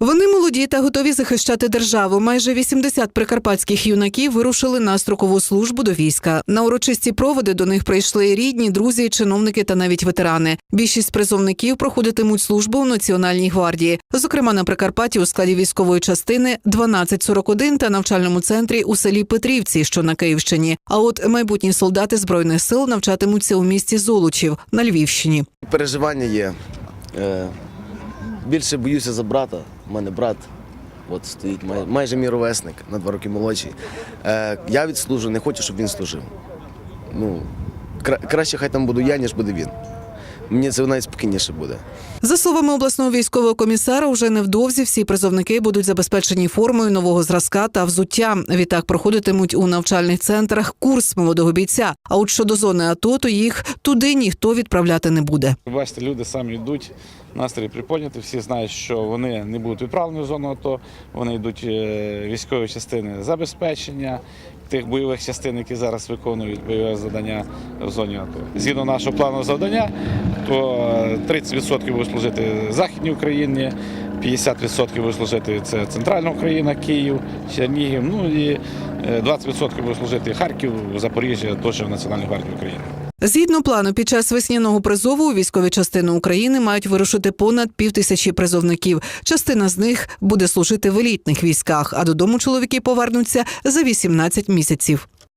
Вони молоді та готові захищати державу. Майже 80 прикарпатських юнаків вирушили на строкову службу до війська. На урочисті проводи до них прийшли рідні, друзі, чиновники та навіть ветерани. Більшість призовників проходитимуть службу в Національній гвардії, зокрема на Прикарпатті у складі військової частини 1241 та навчальному центрі у селі Петрівці, що на Київщині. А от майбутні солдати збройних сил навчатимуться у місті Золочів на Львівщині. Переживання є. Е, Більше боюся за брата. У мене брат от стоїть май- майже мій ровесник, на два роки молодший. Е, Я відслужу, не хочу, щоб він служив. Ну, кра- краще хай там буду я, ніж буде він. Мені це навіть спокійніше буде. За словами обласного військового комісара, уже невдовзі всі призовники будуть забезпечені формою нового зразка та взуття. Відтак проходитимуть у навчальних центрах курс молодого бійця. А от щодо зони АТО, то їх туди ніхто відправляти не буде. Бачите, люди самі йдуть, настрій приподняти. Всі знають, що вони не будуть відправлені в зону АТО. Вони йдуть е, військові частини забезпечення тих бойових частин, які зараз виконують бойове завдання в зоні АТО. Згідно нашого плану завдання, то е, 30% буде служити Західній Україні, 50% буде служити це Центральна Україна, Київ, Чернігів. Ну і е, 20% буде служити Харків, Запоріжжя, теж в Національній гвардії України. Згідно плану, під час весняного призову у військові частини України мають вирушити понад півтисячі призовників. Частина з них буде служити в елітних військах, а додому чоловіки повернуться за 18 місяців.